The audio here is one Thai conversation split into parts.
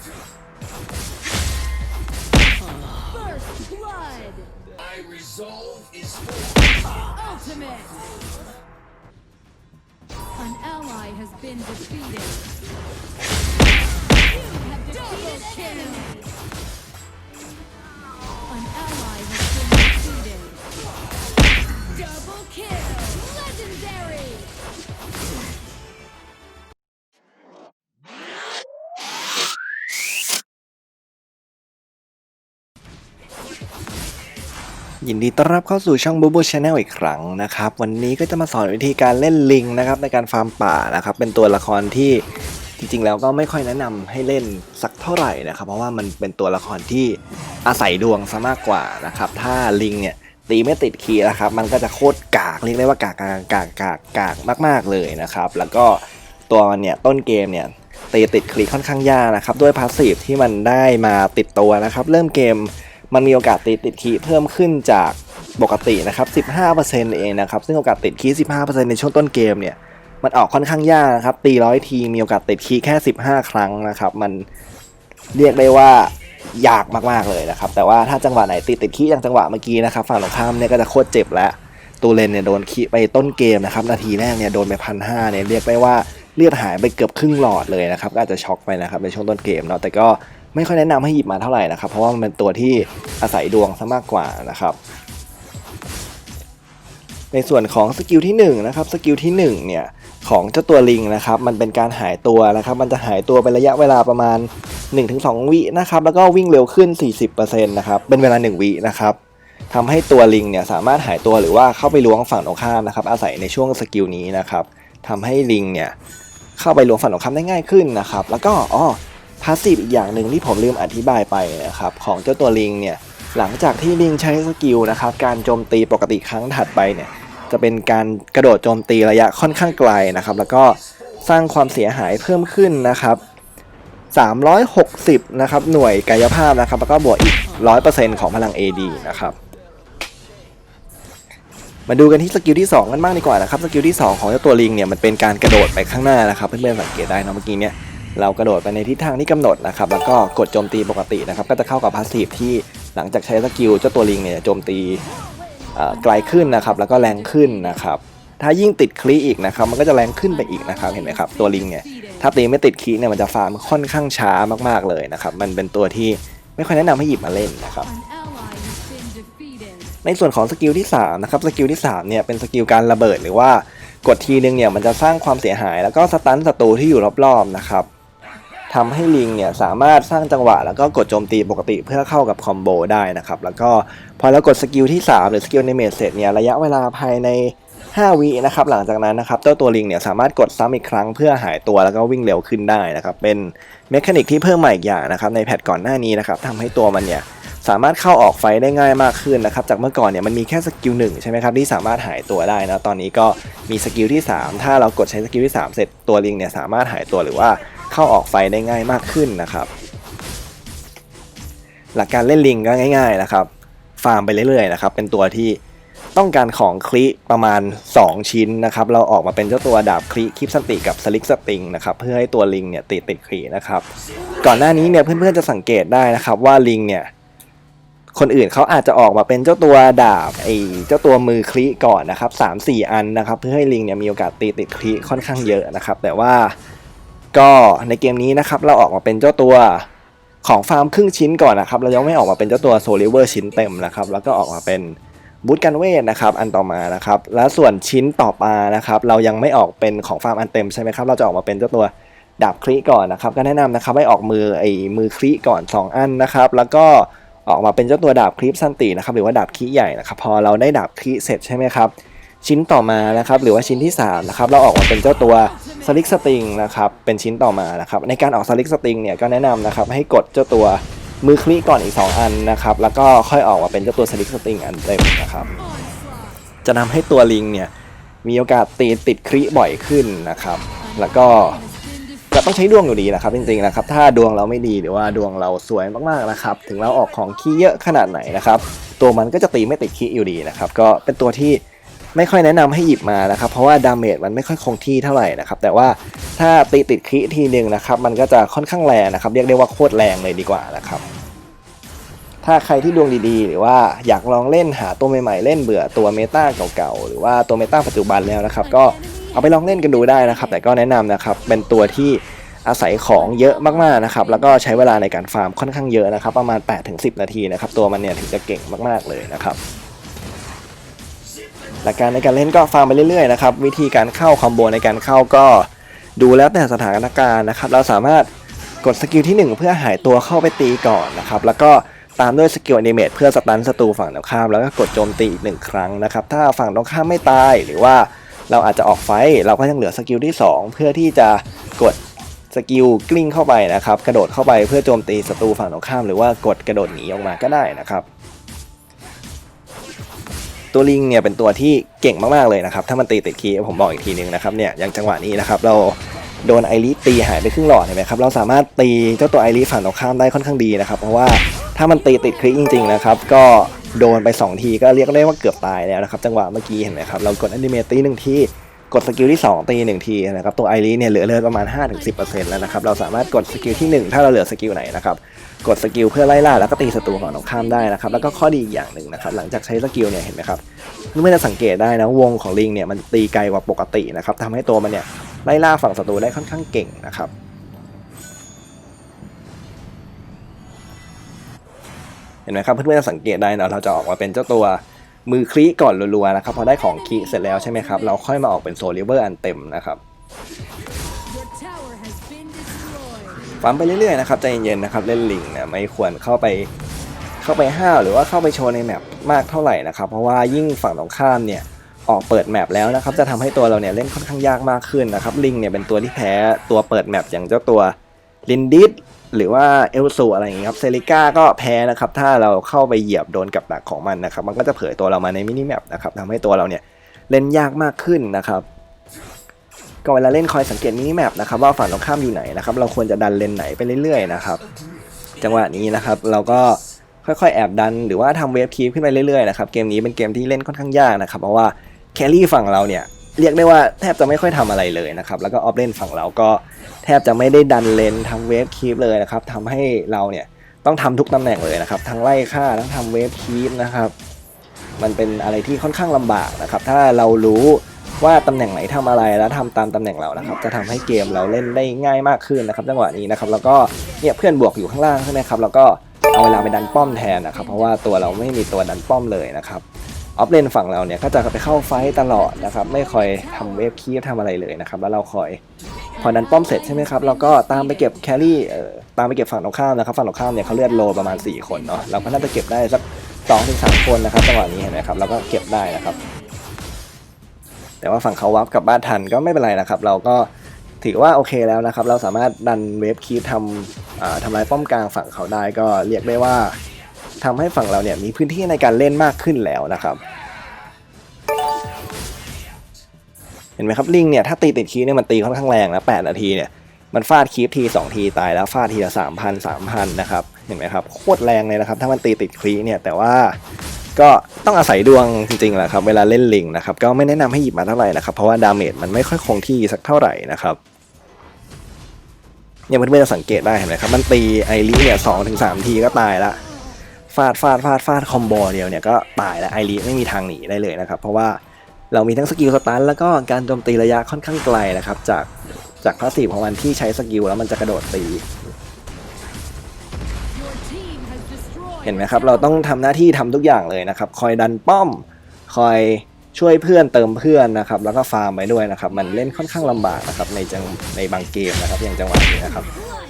First blood. My resolve is Ultimate. An ally has been defeated. You have. An ally has been defeated. Double kill. Legendary. ยินดีต้อนรับเข้าสู่ช่องบูบูชาแนลอีกครั้งนะครับ วันนี้ก็จะมาสอนวิธีการเล่นลิงนะครับในการฟาร์มป่านะครับ เป็นตัวละครที่จริงๆแล้วก็ไม่ค่อยแนะนำให้เล่นสักเท่าไหร่นะครับ เพราะว่ามันเป็นตัวละครที่อาศัยดวงซะมากกว่านะครับ ถ้าลิงเนี่ยตีไม่ติดคีย์นะครับ มันก็จะโคตรกากเรียกได้ว่ากากกากกากกากกากมาก ๆเลยนะครับ แล้วก็ตัวมันเนี่ยต้นเกมเนี่ยตีติดคลีค่อนข้างยากนะครับ ด้วยพาสซีฟที่มันได้มาติดตัวนะครับ เริ่มเกม มันมีโอกาสติดติดคีเพิ่มขึ้นจากปกตินะครับ 15%เองนะครับ ซึ่งโอกาสติดคี15%ในช่วงต้นเกมเนี่ย มันออกค่อนข้างยากนะครับ ตีร้อยทีมีโอกาสติดคีแค่ 15 ครั้งนะครับ มันเรียกได้ว่ายากมากๆเลยนะครับ แต่ว่าถ้าจังหวะไหนติดติดคีอย่างจังหวะเมื่อกี้นะครับ ฝั่งตรงข้ามเนี่ยก็จะโคตรเจ็บแล้วตูเลนเนี่ยโดนคีไปต้นเกมนะครับ นาทีแรกเนี่ยโดนไปพันห้าเนี่ยเรียกได้ว่าเลือดหายไปเกือบครึ่งหลอดเลยนะครับ ก็อาจจะช็อกไปนะครับในช่วงต้นเกมเนาะ แต่ก็ ไม่ค่อยแนะนำให้หยิบมาเท่าไหร่นะครับ เพราะว่ามันเป็นตัวที่อาศัยดวงซะมากกว่านะครับ ในส่วนของสกิลที่1นะครับสกิลที่1เนี่ยของเจ้าตัวลิงนะครับ มันเป็นการหายตัวนะครับ มันจะหายตัวเป็นระยะเวลาประมาณ 1-2 วินะครับ แล้วก็วิ่งเร็วขึ้น 40%นะครับ เป็นเวลา 1 วินะครับทำให้ตัวลิงเนี่ยสามารถหายตัวหรือว่าเข้าไปล้วงฝั่งตรงข้ามนะครับ อาศัยในช่วงสกิลนี้นะครับทำให้ลิงเนี่ยเข้าไปล้วงฝั่งตรงข้ามได้ง่ายขึ้นนะครับ แล้วก็อ๋อ พาสซีฟอีกอย่างหนึ่งที่ผมลืมอธิบายไปนะครับของเจ้าตัวลิงเนี่ยหลังจากที่ลิงใช้สกิลนะครับการโจมตีปกติครั้งถัดไปเนี่ยจะเป็นการกระโดดโจมตีระยะค่อนข้างไกลนะครับแล้วก็สร้างความเสียหายเพิ่มขึ้นนะครับ360นะครับหน่วยกายภาพนะครับแล้วก็บวกอีก 100%ของพลัง AD นะครับมาดูกันที่สกิลที่ 2 กันบ้างดีกว่านะครับสกิลที่ 2 ของเจ้าตัวลิงเนี่ยมันเป็นการกระโดดไปข้างหน้านะครับเพื่อนๆสังเกตได้นะเมื่อกี้เนี่ย เรากระโดดไปในทิศทางที่กำหนดนะครับแล้วก็กดโจมตีปกตินะครับก็จะเข้ากับพาสซีฟที่หลังจากใช้สกิลเจ้าตัวลิงเนี่ยโจมตีไกลขึ้นนะครับแล้วก็แรงขึ้นนะครับถ้ายิ่งติดคลีอีกนะครับมันก็จะแรงขึ้นไปอีกนะครับเห็นไหมครับตัวลิงเนี่ยถ้าตีไม่ติดคลีเนี่ยมันจะฟาร์มค่อนข้างช้ามากๆเลยนะครับมันเป็นตัวที่ไม่ค่อยแนะนำให้หยิบมาเล่นนะครับในส่วนของสกิลที่3นะครับสกิลที่3เนี่ยเป็นสกิลการระเบิดหรือว่ากดทีนึงเนี่ยมันจะสร้างความเสียหาย แล้วก็สตันศัตรูที่อยู่รอบๆนะครับ ทำให้ลิงเนี่ยสามารถสร้างจังหวะ แล้วก็กดโจมตีปกติเพื่อเข้ากับคอมโบได้นะครับ แล้วก็พอเรากดสกิลที่ 3 หรือสกิลในเมจเสร็จเนี่ยระยะเวลาภายใน 5 วินะครับหลังจากนั้นนะครับเจ้าตัวลิงเนี่ยสามารถกดซ้ำอีกครั้งเพื่อหายตัวแล้วก็วิ่งเร็วขึ้นได้นะครับเป็นเมคานิกที่เพิ่มใหม่อีกอย่างนะครับในแพทก่อนหน้านี้นะครับทำให้ตัวมันเนี่ยสามารถเข้าออกไฟได้ง่ายมากขึ้นนะครับ จากเมื่อก่อนเนี่ยมันมีแค่สกิลหนึ่งใช่ไหมครับที่สามารถหายตัวได้นะ ตอนนี้ก็มีสกิลที่ 3 ถ้าเรากดใช้สกิลที่ 3 เสร็จตัวลิงเนี่ยสามารถหายตัวหรือว่า เข้าออกไฟได้ง่ายมากขึ้นนะครับ หลักการเล่นลิงก็ง่าย ๆนะครับ ฟาร์มไปเรื่อยๆนะครับ เป็นตัวที่ต้องการของคลิประมาณ 2 ชิ้นนะครับ เราออกมาเป็นเจ้าตัวดาบคลิคลิปสติกับสลิกสติงนะครับ เพื่อให้ตัวลิงเนี่ยติดติดคลินะครับ ก่อนหน้านี้เนี่ยเพื่อนๆจะสังเกตได้นะครับว่าลิงเนี่ยคนอื่นเขาอาจจะออกมาเป็นเจ้าตัวดาบไอ้เจ้าตัวมือคลิก่อนนะครับสามสี่อันนะครับ เพื่อให้ลิงเนี่ยมีโอกาสตีติดคลิค่อนข้างเยอะนะครับ แต่ว่า ก็ในเกมนี้นะครับเราออกมาเป็นเจ้าตัวของฟาร์มครึ่งชิ้นก่อนนะครับ เรายังไม่ออกมาเป็นเจ้าตัวโซลิเวอร์ชิ้นเต็มนะครับ แล้วก็ออกมาเป็นบูทกันเวทนะครับ อันต่อมานะครับ แล้วส่วนชิ้นต่อมานะครับ เรายังไม่ออกเป็นของฟาร์มอันเต็มใช่ไหมครับ เราจะออกมาเป็นเจ้าตัวดาบคลิก่อนนะครับ ก็แนะนำนะครับให้ออกมือไอ้มือคลิก่อน 2 อันนะครับ แล้วก็ออกมาเป็นเจ้าตัวดาบคลิปสั้นตินะครับ หรือว่าดาบคลีใหญ่นะครับ พอเราได้ดาบคลีเสร็จใช่ไหมครับ ชิ้นต่อมานะครับหรือว่าชิ้นที่3นะครับเราออกมาเป็นเจ้าตัวสลิกสติงนะครับเป็นชิ้นต่อมานะครับในการออกสลิกสติงเนี่ยก็แนะนำนะครับให้กดเจ้าตัวมือคลิก่อนอีก 2 อันนะครับแล้วก็ค่อยออกมาเป็นเจ้าตัวสลิกสติงอันเต็มนะครับจะทำให้ตัวลิงเนี่ยมีโอกาสตีติดคลิบ่อยขึ้นนะครับ แล้วก็จะต้องใช้ดวงอยู่ดีนะครับจริงๆนะครับถ้าดวงเราไม่ดีหรือว่าดวงเราสวยมากๆนะครับถึงเราออกของคีเยอะขนาดไหนนะครับตัวมันก็จะตีไม่ติดคีย์อยู่ดีนะครับก็เป็นตัวที่ ไม่ค่อยแนะนำให้หยิบมานะครับ เพราะว่าดาเมจมันไม่ค่อยคงที่เท่าไหร่นะครับ แต่ว่าถ้าตีติดคริทีหนึ่งนะครับ มันก็จะค่อนข้างแรงนะครับ เรียกได้ว่าโคตรแรงเลยดีกว่านะครับ ถ้าใครที่ดวงดีๆ หรือว่าอยากลองเล่นหาตัวใหม่ๆเล่นเบื่อตัวเมตาเก่าๆ หรือว่าตัวเมตาปัจจุบันแล้วนะครับ ก็เอาไปลองเล่นกันดูได้นะครับ แต่ก็แนะนำนะครับ เป็นตัวที่อาศัยของเยอะมากๆนะครับ แล้วก็ใช้เวลาในการฟาร์มค่อนข้างเยอะนะครับ ประมาณ 8-10 นาทีนะครับ ตัวมันเนี่ยถึงจะเก่งมากๆเลยนะครับ หลักการในการเล่นก็ฟาร์มไปเรื่อยๆนะครับวิธีการเข้าคอมโบในการเข้าก็ดูแล้วแต่สถานการณ์นะครับ เราสามารถกดสกิลที่ 1 เพื่อหายตัวเข้าไปตีก่อนนะครับแล้วก็ตามด้วยสกิลอนิเมตเพื่อสตันศัตรูฝั่งตรงข้าม แล้วก็กดโจมตีอีกหนึ่งครั้งนะครับถ้าฝั่งตรงข้ามไม่ตายหรือว่าเราอาจจะออกไฟเราก็ยังเหลือสกิลที่ 2 เพื่อที่จะกดสกิลกลิ้งเข้าไปนะครับ กระโดดเข้าไปเพื่อโจมตีศัตรูฝั่งตรงข้าม หรือว่ากดกระโดดหนีออกมาก็ได้นะครับ ตัวลิงเนี่ยเป็นตัวที่เก่งมากๆเลยนะครับ ถ้ามันตีติดคีย์ผมบอกอีกทีนึงนะครับเนี่ยอย่างจังหวะนี้นะครับเราโดนไอริสตีหายไปครึ่งหลอดเห็นไหมครับเราสามารถตีเจ้าตัวไอริสฝั่งตรงข้ามได้ค่อนข้างดีนะครับ เพราะว่าถ้ามันตีติดคลิกจริง ๆนะครับ ก็โดนไป 2 ทีก็เรียกได้ว่าเกือบตายแล้วนะครับ จังหวะเมื่อกี้เห็นไหมครับเรากดแอนิเมตตีหนึ่งที กดสกิลที่ 2 ตีหนึ่งทีนะครับตัวไอริสเนี่ยเหลือเลือดประมาณ 5-10%แล้วนะครับเราสามารถกดสกิลที่ 1 ถ้าเราเหลือสกิลไหนนะครับกดสกิลเพื่อไล่ล่าแล้วก็ตีศัตรูฝั่งตรงข้ามได้นะครับแล้วก็ข้อดีอีกอย่างหนึ่งนะครับหลังจากใช้สกิลเนี่ยเห็นไหมครับไม่จะสังเกตได้นะวงของลิงเนี่ยมันตีไกลกว่าปกตินะครับทำให้ตัวมันเนี่ยไล่ล่าฝั่งศัตรูได้ค่อนข้างเก่งนะครับเห็นไหมครับเพื่อนๆจะสังเกตได้นะเราจะออกมาเป็นเจ้าตัว มือคลีก่อนรัวๆนะครับพอได้ของคลีเสร็จแล้วใช่ไหมครับเราค่อยมาออกเป็นโซลิเวอร์อันเต็มนะครับฟัมไปเรื่อยๆนะครับใจเย็นๆนะครับเล่นลิงเนี่ยไม่ควรเข้าไปเข้าไปห้าวหรือว่าเข้าไปโชว์ในแมปมากเท่าไหร่นะครับเพราะว่ายิ่งฝั่งตรงข้ามเนี่ยออกเปิดแมปแล้วนะครับจะทำให้ตัวเราเนี่ยเล่นค่อนข้างยากมากขึ้นนะครับลิงเนี่ยเป็นตัวที่แพ้ตัวเปิดแมปอย่างเจ้าตัวลินดิส หรือว่าเอลซูอะไรอย่างเงี้ยครับเซริก้าก็แพ้นะครับ ถ้าเราเข้าไปเหยียบโดนกับดักของมันนะครับ มันก็จะเผยตัวเรามาในมินิแมปนะครับทำให้ตัวเราเนี่ยเล่นยากมากขึ้นนะครับก็เวลาเล่นคอยสังเกตมินิแมปนะครับว่าฝั่งตรงข้ามอยู่ไหนนะครับ เราควรจะดันเลนไหนไปเรื่อยๆนะครับ จังหวะนี้นะครับ เราก็ค่อยๆ แอบดัน หรือว่าทำเวฟคีฟขึ้นไปเรื่อยๆนะครับเกมนี้เป็นเกมที่เล่นค่อนข้างยากนะครับ เพราะว่าแครี่ฝั่งเราเนี่ย เรียกได้ว่าแทบจะไม่ค่อยทำอะไรเลยนะครับ แล้วก็ออฟเลนฝั่งเราก็แทบจะไม่ได้ดันเลนทำเวฟคีฟเลยนะครับทำให้เราเนี่ยต้องทำทุกตำแหน่งเลยนะครับ ทั้งไล่ฆ่าทั้งทำเวฟคีฟนะครับ มันเป็นอะไรที่ค่อนข้างลำบากนะครับ ถ้าเรารู้ว่าตำแหน่งไหนทำอะไรแล้วทำตามตำแหน่งเรานะครับ จะทำให้เกมเราเล่นได้ง่ายมากขึ้นนะครับ จังหวะนี้นะครับ แล้วก็เนี่ยเพื่อนบวกอยู่ข้างล่างใช่ไหมครับ แล้วก็เอาเวลาไปดันป้อมแทนนะครับ เพราะว่าตัวเราไม่มีตัวดันป้อมเลยนะครับ ออฟเลนฝั่งเราเนี่ยก็จะไปเข้าไฟตลอดนะครับ ไม่คอยทำเวฟคีฟทำอะไรเลยนะครับ แล้วเราคอยพอดันป้อมเสร็จใช่ไหมครับเราก็ตามไปเก็บแครี่เอ่อตามไปเก็บฝั่งตรงข้ามนะครับฝั่งตรงข้ามเนี่ยเขาเลือดโลประมาณ 4 คนเนาะเราก็น่าจะเก็บได้สัก2อถึงสคนนะครับจังหวะนี้เห็นไหมครับเราก็เก็บได้นะครับ แต่ว่าฝั่งเขาวับกลับบ้านทันก็ไม่เป็นไรนะครับ เราก็ถือว่าโอเคแล้วนะครับ เราสามารถดันเวฟคีฟทำทำลายป้อมกลางฝั่งเขาได้ก็เรียกได้ว่า ทำให้ฝั่งเราเนี่ยมีพื้นที่ในการเล่นมากขึ้นแล้วนะครับ เห็นไหมครับลิงเนี่ยถ้าตีติดคีเนี่ยมันตีค่อนข้างแรงนะ8นาทีเนี่ยมันฟาดคีฟทีสองทีตายแล้วฟาดทีละสามพันสามพันนะครับเห็นไหมครับโคตรแรงเลยนะครับ ถ้ามันตีติดคีเนี่ยแต่ว่าก็ต้องอาศัยดวงจริงๆแหละครับเวลาเล่นลิงนะครับก็ไม่แนะนำให้หยิบมาเท่าไหร่นะครับเพราะว่าดาเมจมันไม่ค่อยคงที่สักเท่าไหร่นะครับเนี่ยเพื่อนๆจะสังเกตได้เห็นไหมครับมันตีไอรีเนี่ยสองถึงสามทีก็ตายละ ฟาดฟาดฟาดฟาดคอมโบเดียวเนี่ยก็ตายแล้วไอรีไม่มีทางหนีได้เลยนะครับ เพราะว่าเรามีทั้งสกิลสตันแล้วก็การโจมตีระยะค่อนข้างไกลนะครับ จากจากพาสซีฟของมันที่ใช้สกิลแล้วมันจะกระโดดตีเห็นไหมครับ เราต้องทำหน้าที่ทำทุกอย่างเลยนะครับ คอยดันป้อม คอยช่วยเพื่อนเติมเพื่อนนะครับ แล้วก็ฟาร์มไปด้วยนะครับ มันเล่นค่อนข้างลำบากนะครับในจังในบางเกมนะครับอย่างจังหวะนี้นะครับ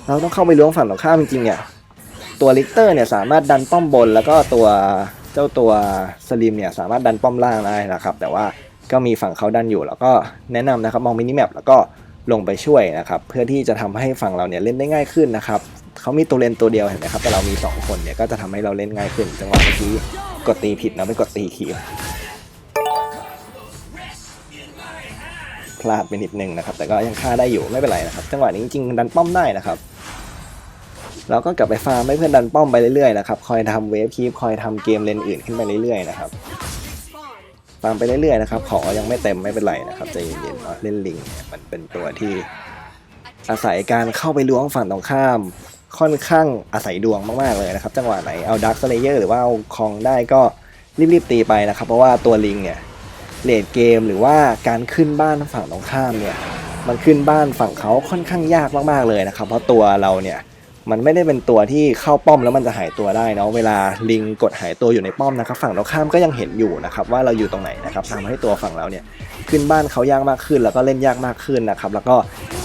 เราต้องเข้าไปล้วงฝั่งตรงข้ามจริงๆเนี่ย ตัวลิกเตอร์เนี่ยสามารถดันป้อมบน แล้วก็ตัวเจ้าตัวสลิมเนี่ยสามารถดันป้อมล่างได้นะครับ แต่ว่าก็มีฝั่งเขาดันอยู่แล้วก็แนะนำนะครับมองมินิแมปแล้วก็ลงไปช่วยนะครับเพื่อที่จะทำให้ฝั่งเราเนี่ยเล่นได้ง่ายขึ้นนะครับเขามีตัวเลนตัวเดียวเห็นไหมครับแต่เรามีสองคนเนี่ยก็จะทำให้เราเล่นง่ายขึ้นจังหวะเมื่อกี้กดตีผิดนะไม่กดตีคีบพลาดไปนิดนึงนะครับแต่ก็ยังฆ่าได้อยู่ไม่เป็นไรนะครับจังหวะนี้จริงๆดันป้อมได้นะครับ เราก็กลับไปฟาร์มให้เพื่อนดันป้อมไปเรื่อยๆนะครับคอยทำเวฟคีปคอยทำเกมเลนอื่นขึ้นไปเรื่อยๆนะครับฟาร์มไปเรื่อยๆนะครับของยังไม่เต็มไม่เป็นไรนะครับใจเย็นๆเนาะเล่นลิงเนี่ยมันเป็นตัวที่อาศัยการเข้าไปล้วงฝั่งตรงข้ามค่อนข้างอาศัยดวงมากๆเลยนะครับ จังหวะไหนเอาดักสเลเยอร์หรือว่าเอาคองได้ก็รีบๆตีไปนะครับ เพราะว่าตัวลิงเนี่ยเลดเกมหรือว่าการขึ้นบ้านฝั่งตรงข้ามเนี่ยมันขึ้นบ้านฝั่งเขาค่อนข้างยากมากๆเลยนะครับ เพราะตัวเราเนี่ย มันไม่ได้เป็นตัวที่เข้าป้อมแล้วมันจะหายตัวได้เนาะเวลาลิงกดหายตัวอยู่ในป้อมนะครับ ฝั่งตรงข้ามก็ยังเห็นอยู่นะครับว่าเราอยู่ตรงไหนนะครับทำให้ตัวฝั่งเราเนี่ยขึ้นบ้านเขายากมากขึ้น แล้วก็เล่นยากมากขึ้นนะครับแล้วก็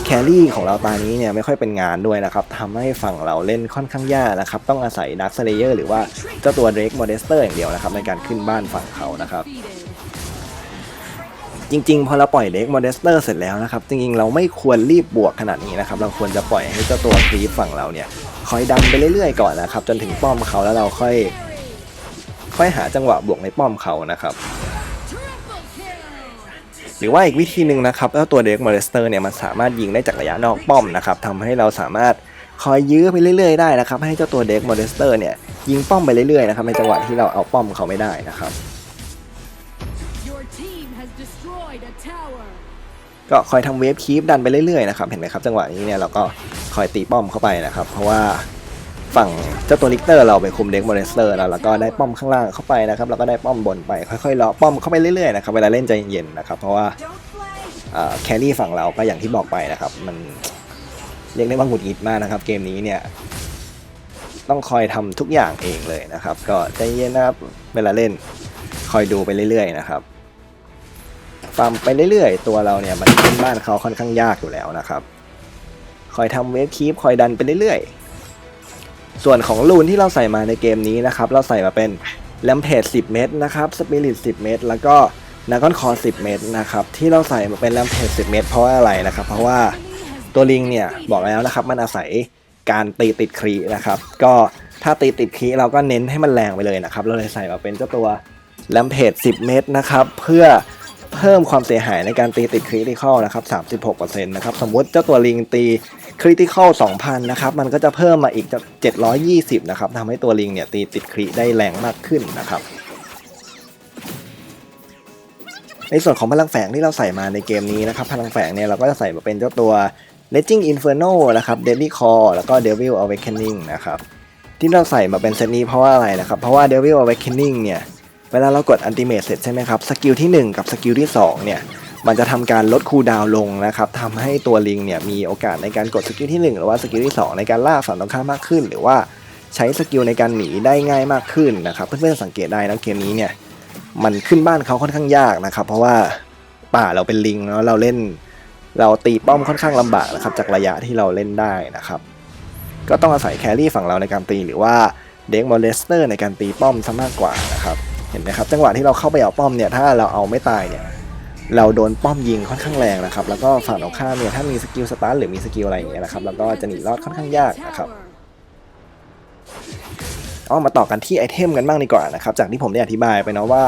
แครี่ของเราตอนนี้เนี่ยไม่ค่อยเป็นงานด้วยนะครับทำให้ฝั่งเราเล่นค่อนข้างยากนะครับต้องอาศัยดักสเลเยอร์หรือว่าเจ้าตัวเดรกโมเดสเตอร์อย่างเดียวนะครับในการขึ้นบ้านฝั่งเขานะครับ จริงๆ พอเราปล่อยเด็กโมเดสเตอร์เสร็จแล้วนะครับ จริงๆ เราไม่ควรรีบบวกขนาดนี้นะครับ เราควรจะปล่อยให้เจ้าตัวครีปฝั่งเราเนี่ยคอยดันไปเรื่อยๆก่อนนะครับ จนถึงป้อมเขาแล้วเราค่อย ค่อยหาจังหวะบวกในป้อมเขานะครับ หรือว่าอีกวิธีหนึ่งนะครับเจ้าตัวเด็กโมเดสเตอร์เนี่ยมันสามารถยิงได้จากระยะนอกป้อมนะครับทำให้เราสามารถคอยยื้อไปเรื่อยๆได้นะครับ ให้เจ้าตัวเด็กโมเดสเตอร์เนี่ยยิงป้อมไปเรื่อยๆนะครับในจังหวะที่เราเอาป้อมเขาไม่ได้นะครับ ก็คอยทำเวฟคีปดันไปเรื่อยๆนะครับเห็นไหมครับจังหวะนี้เนี่ยเราก็คอยตีป้อมเข้าไปนะครับเพราะว่าฝั่งเจ้าตัวลิกเตอร์เราไปคุมเด็กโมเดสเตอร์แล้วแล้วก็ได้ป้อมข้างล่างเข้าไปนะครับแล้วก็ได้ป้อมบนไปค่อยๆเลาะป้อมเข้าไปเรื่อยๆนะครับเวลาเล่นใจเย็นๆนะครับเพราะว่าแครี่ฝั่งเราก็อย่างที่บอกไปนะครับ มันเรียกได้ว่าหงุดหงิดมากนะครับ เกมนี้เนี่ยต้องคอยทำทุกอย่างเองเลยนะครับ ก็ใจเย็นนะครับเวลาเล่นคอยดูไปเรื่อยๆนะครับ ฟาร์มไปเรื่อยๆ ตัวเราเนี่ยมันขึ้นบ้านเขาค่อนข้างยากอยู่แล้วนะครับ คอยทำเวฟคีปคอยดันไปเรื่อยๆ ส่วนของลูนที่เราใส่มาในเกมนี้นะครับ เราใส่มาเป็นแลมเพจ10 เม็ดนะครับสปิริต10 เม็ดแล้วก็นาก้อนคอ10 เม็ดนะครับ ที่เราใส่มาเป็นแลมเพจ10 เม็ดเพราะอะไรนะครับ เพราะว่าตัวลิงเนี่ยบอกแล้วนะครับมันอาศัยการตีติดครีนะครับ ก็ถ้าตีติดครีเราก็เน้นให้มันแรงไปเลยนะครับ เราเลยใส่มาเป็นเจ้าตัวแลมเพจ10 เมตรนะครับ เพื่อ เพิ่มความเสียหายในการตีติดคริติคอลนะครับ 36%นะครับ สมมุติเจ้าตัวลิงตีคริติคอล2,000 นะครับ มันก็จะเพิ่มมาอีกจาก720 นะครับทำให้ตัวลิงเนี่ยตีติดคริได้แรงมากขึ้นนะครับ ในส่วนของพลังแฝงที่เราใส่มาในเกมนี้นะครับ พลังแฝงเนี่ยเราก็จะใส่มาเป็นเจ้าตัว Raging Inferno นะครับ Deadly Core แล้วก็ Devil Awakening นะครับ ที่เราใส่มาเป็นเซตนี้เพราะว่าอะไรนะครับ เพราะว่า Devil Awakening เนี่ย เวลาเรากด Ultimate เสร็จใช่ไหมครับสกิลที่ 1 กับสกิลที่2เนี่ยมันจะทำการลดคูลดาวน์ลงนะครับทำให้ตัวลิงเนี่ยมีโอกาสในการกดสกิลที่ 1 หรือว่าสกิลที่ 2 ในการล่าฝั่งตรงข้ามมากขึ้น หรือว่าใช้สกิลในการหนีได้ง่ายมากขึ้นนะครับเพื่อนๆสังเกตได้นะเกมนี้เนี่ยมันขึ้นบ้านเขาค่อนข้างยากนะครับเพราะว่าป่าเราเป็นลิงแล้วเราเล่น เราตีป้อมค่อนข้างลำบากนะครับจากระยะที่เราเล่นได้นะครับก็ต้องอาศัยแครี่ฝั่งเราในการตีหรือว่าเด็กมอลเลสเตอร์ในการตีป้อมซะมากกว่านะครับ เห็นไหมครับจังหวะที่เราเข้าไปเอาป้อมเนี่ยถ้าเราเอาไม่ตายเนี่ยเราโดนป้อมยิงค่อนข้างแรงนะครับแล้วก็ฝั่งตรงข้ามเนี่ยถ้ามีสกิลสตาร์หรือมีสกิลอะไรอย่างเงี้ยนะครับเราก็จะหนีรอดค่อนข้างยากนะครับเอามาต่อกันที่ไอเทมกันบ้างดีกว่านะครับจากที่ผมได้อธิบายไปเนาะว่า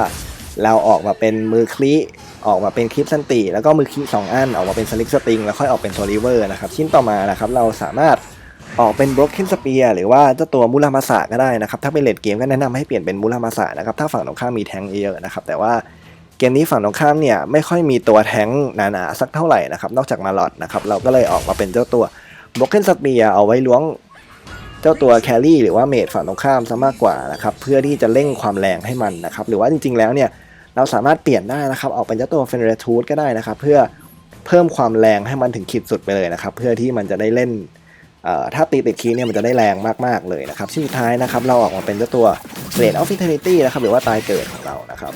เราออกมาเป็นมือคลิออกมาเป็นคลิปสันติ แล้วก็มือคลิสองอันออกมาเป็นสลิกสติงแล้วค่อยออกเป็นโซลิเวอร์นะครับชิ้นต่อมานะครับเราสามารถ ออกเป็นบล็อกเคนสเปียหรือว่าเจ้าตัวมูรามาสะก็ได้นะครับ ถ้าเป็นเลดเกมก็แนะนำให้เปลี่ยนเป็นมูรามาสะนะครับ ถ้าฝั่งตรงข้ามมีแทงเยอะนะครับ แต่ว่าเกมนี้ฝั่งตรงข้ามเนี่ยไม่ค่อยมีตัวแทงหนาๆสักเท่าไหร่นะครับ นอกจากมาลอดนะครับ เราก็เลยออกมาเป็นเจ้าตัวบล็อกเคนสเปียเอาไว้ล้วงเจ้าตัวแครี่หรือว่าเมดฝั่งตรงข้ามซะมากกว่านะครับ เพื่อที่จะเร่งความแรงให้มันนะครับ หรือว่าจริงๆแล้วเนี่ยเราสามารถเปลี่ยนได้นะครับ ออกเป็นเจ้าตัวเฟนเรทูดก็ได้นะครับ เพื่อเพิ่มความแรงให้มันถึงขีดสุดไปเลยนะครับ เพื่อที่มันจะได้เล่น ถ้าตีติดคีย์เนี่ยมันจะได้แรงมากๆเลยนะครับที่สุดท้ายนะครับเราออกมาเป็นเจ้าตัวเรดออฟฟิเทนิตี้นะครับหรือว่าตายเกิดของเรานะครับ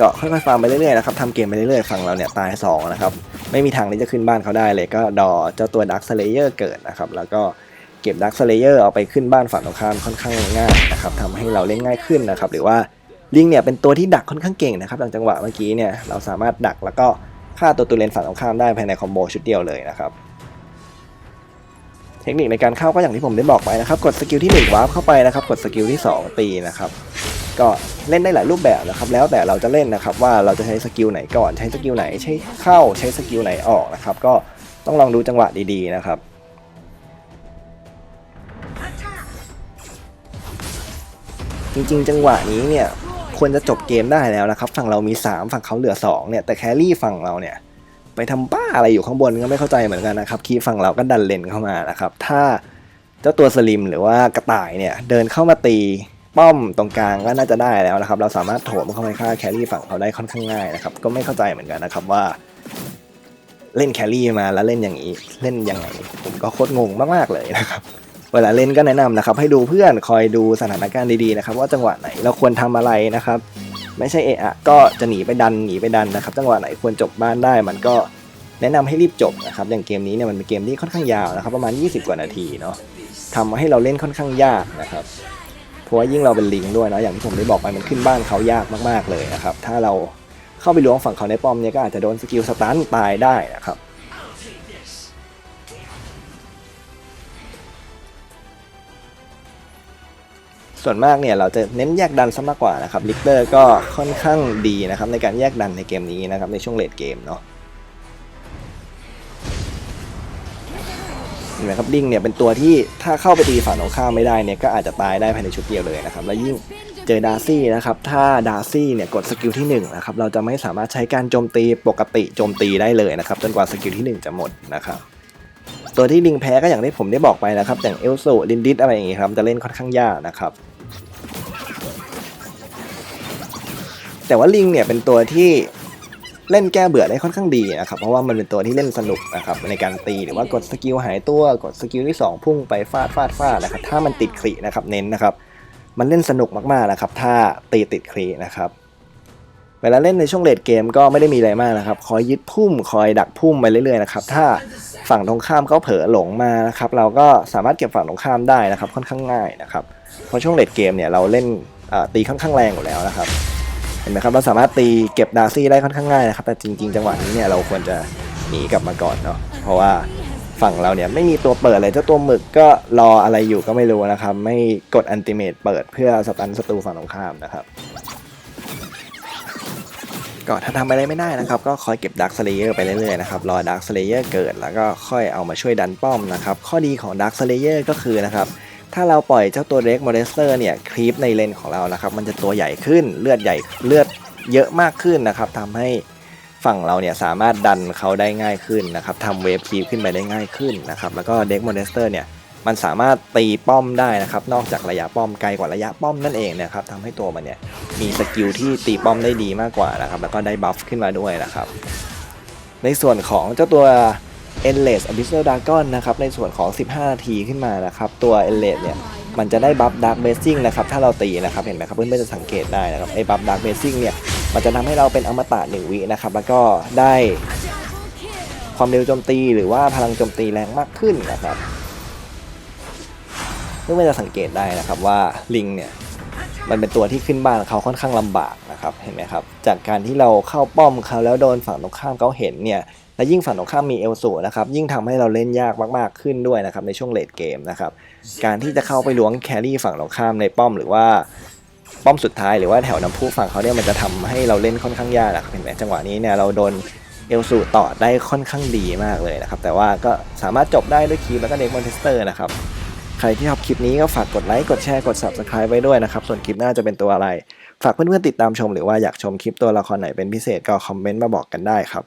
ก็ค่อยๆฟาร์มไปเรื่อยๆนะครับทำเกมไปเรื่อยๆฝั่งเราเนี่ยตายสองนะครับไม่มีทางที่จะขึ้นบ้านเขาได้เลย ก็ดอเจ้าตัวดักสเลเยอร์เกิดนะครับแล้วก็เก็บดักสเลเยอร์เอาไปขึ้นบ้านฝั่งตรงข้ามค่อนข้างง่ายนะครับทำให้เราเล่นง่ายขึ้นนะครับหรือว่าลิงเนี่ยเป็นตัวที่ดักค่อนข้างเก่งนะครับหลังจังหวะเมื่อกี้เนี่ยเราสามารถดักแล้วก็ ฆ่าตัวตุเลนฝั่งตรงข้ามได้ภายในคอมโบชุดเดียวเลยนะครับเทคนิคในการเข้าก็อย่างที่ผมได้บอกไปนะครับกดสกิลที่1วาร์ปเข้าไปนะครับกดสกิลที่ 2 ตีนะครับก็เล่นได้หลายรูปแบบนะครับแล้วแต่เราจะเล่นนะครับว่าเราจะใช้สกิลไหนก่อนใช้สกิลไหนใช้เข้าใช้สกิลไหนออกนะครับก็ต้องลองดูจังหวะดีๆนะครับจริงๆ จังหวะนี้เนี่ย ควรจะจบเกมได้แล้วนะครับ ฝั่งเรามี 3 ฝั่งเขาเหลือ 2 เนี่ย แต่แครี่ฝั่งเราเนี่ย ไปทำบ้าอะไรอยู่ข้างบนก็ไม่เข้าใจเหมือนกันนะครับ คีฝั่งเราก็ดันเลนเข้ามานะครับ ถ้าเจ้าตัวสลิมหรือว่ากระต่ายเนี่ย เดินเข้ามาตีป้อมตรงกลางก็น่าจะได้แล้วนะครับ เราสามารถโถมเข้าไปฆ่าแครี่ฝั่งเขาได้ค่อนข้างง่ายนะครับ ก็ไม่เข้าใจเหมือนกันนะครับว่า เล่นแครี่มาแล้วเล่นอย่างนี้ เล่นยังไง ผมก็โคตรงงมากๆเลยนะครับ เวลาเล่นก็แนะนำนะครับ ให้ดูเพื่อนคอยดูสถานการณ์ดีๆนะครับ ว่าจังหวะไหนเราควรทำอะไรนะครับ ไม่ใช่เอะอะก็จะหนีไปดันหนีไปดันนะครับ จังหวะไหนควรจบบ้านได้ มันก็แนะนำให้รีบจบนะครับ อย่างเกมนี้เนี่ยมันเป็นเกมที่ค่อนข้างยาวนะครับ ประมาณ 20 กว่านาทีเนาะทำให้เราเล่นค่อนข้างยากนะครับ เพราะว่ายิ่งเราเป็นลิงด้วยเนาะอย่างที่ผมได้บอกไปมันขึ้นบ้านเขายากมากๆเลยนะครับ ถ้าเราเข้าไปล้วงฝั่งเขาในป้อมเนี่ยก็อาจจะโดนสกิลสตันตายได้นะครับ ส่วนมากเนี่ยเราจะเน้นแยกดันซะมากกว่านะครับลิกเตอร์ก็ค่อนข้างดีนะครับในการแยกดันในเกมนี้นะครับในช่วงเลดเกมเนาะเห็นไหมครับดิงเนี่ยเป็นตัวที่ถ้าเข้าไปตีฝั่งตรงข้ามไม่ได้เนี่ยก็อาจจะตายได้ภายในชุดเดียวเลยนะครับแล้วยิ่งเจอดาร์ซี่นะครับถ้าดาร์ซี่เนี่ยกดสกิลที่หนึ่งนะครับเราจะไม่สามารถใช้การโจมตีปกติโจมตีได้เลยนะครับจนกว่าสกิลที่หนึ่งจะหมดนะครับตัวที่ลิงแพ้ก็อย่างที่ผมได้บอกไปนะครับอย่างเอลโซลินดิสอะไรอย่างงี้ครับจะเล่นค่อนข้างยากนะครับ แต่ว่าลิงเนี่ยเป็นตัวที่เล่นแก้เบื่อได้ค่อนข้างดีนะครับเพราะว่ามันเป็นตัวที่เล่นสนุกนะครับในการตีหรือว่ากดสกิลหายตัวกดสกิลที่ 2 พุ่งไปฟาดฟาดฟาดนะครับถ้ามันติดคลีนะครับเน้นนะครับ มันเล่นสนุกมากๆนะครับ ถ้าตีติดคลีนะครับเวลาเล่นในช่วงเลดเกมก็ไม่ได้มีอะไรมากนะครับ คอยยึดพุ่มคอยดักพุ่มไปเรื่อยๆนะครับถ้าฝั่งตรงข้ามเขาเผลอหลงมานะครับเราก็สามารถเก็บฝั่งตรงข้ามได้นะครับค่อนข้างง่ายนะครับเพราะช่วงเลดเกมเนี่ยเราเล่นตีค่อนข้างแรงอยู่แล้วนะครับ เห็นไหมครับเราสามารถตีเก็บดาร์ซี่ได้ค่อนข้างง่ายนะครับแต่จริง ๆ จังหวะนี้เนี่ยเราควรจะหนีกลับมาก่อนเนาะเพราะว่าฝั่งเราเนี่ยไม่มีตัวเปิดเลยเจ้าตัวหมึกก็รออะไรอยู่ก็ไม่รู้นะครับ ไม่กดอันติเมตเปิดเพื่อสตันศัตรูฝั่งตรงข้ามนะครับ ก็ถ้าทำอะไรไม่ได้นะครับ ก็คอยเก็บดักสเลเยอร์ไปเรื่อยๆนะครับรอดักสเลเยอร์เกิดแล้วก็ค่อยเอามาช่วยดันป้อมนะครับ ข้อดีของดักสเลเยอร์ก็คือนะครับ ถ้าเราปล่อยเจ้าตัวเร็กโมเดสเตอร์เนี่ยคลีปในเลนของเรานะครับ มันจะตัวใหญ่ขึ้นเลือดใหญ่เลือดเยอะมากขึ้นนะครับทำให้ฝั่งเราเนี่ยสามารถดันเขาได้ง่ายขึ้นนะครับทำเวฟคลีปขึ้นไปได้ง่ายขึ้นนะครับแล้วก็เด็กโมเดสเตอร์เนี่ยมันสามารถตีป้อมได้นะครับ นอกจากระยะป้อมไกลกว่าระยะป้อมนั่นเองนะครับทำให้ตัวมันเนี่ยมีสกิลที่ตีป้อมได้ดีมากกว่านะครับแล้วก็ได้บัฟขึ้นมาด้วยนะครับในส่วนของเจ้าตัว Endless Abyssal Dragon นะครับในส่วนของ 15 นาทีขึ้นมานะครับตัว Endless เนี่ยมันจะได้บัฟ Dark Blazing นะครับถ้าเราตีนะครับเห็นไหมครับเพื่อนๆจะสังเกตได้นะครับไอ้บัฟ Dark Blazing เนี่ยมันจะทำให้เราเป็นอมตะหนึ่งวินะครับแล้วก็ได้ความเร็วโจมตีหรือว่าพลังโจมตีแรงมากขึ้นนะครับเพื่อนๆจะสังเกตได้นะครับว่าลิงเนี่ย มันเป็นตัวที่ขึ้นบ้านเขาค่อนข้างลำบากนะครับเห็นไหมครับจากการที่เราเข้าป้อมเขาแล้วโดนฝั่งตรงข้ามเขาเห็นเนี่ยและยิ่งฝั่งตรงข้ามมีเอลสูนะครับยิ่งทำให้เราเล่นยากมากๆขึ้นด้วยนะครับในช่วงเลดเกมนะครับการที่จะเข้าไปล้วงแครี่ฝั่งตรงข้ามในป้อมหรือว่าป้อมสุดท้ายหรือว่าแถวน้ำพุฝั่งเขาเนี่ยมันจะทำให้เราเล่นค่อนข้างยากนะครับเห็นไหมจังหวะนี้เนี่ยเราโดนเอลสูต่อได้ค่อนข้างดีมากเลยนะครับแต่ว่าก็สามารถจบได้ด้วยคีย์แล้วก็เด็กมอนเทสเตอร์นะครับ ใครที่ชอบคลิปนี้ก็ฝากกดไลค์ กดแชร์ กด subscribe ไว้ด้วยนะครับ ส่วนคลิปหน้าจะเป็นตัวอะไร ฝากเพื่อนๆติดตามชมหรือว่าอยากชมคลิปตัวละครไหนเป็นพิเศษก็คอมเมนต์มาบอกกันได้ครับ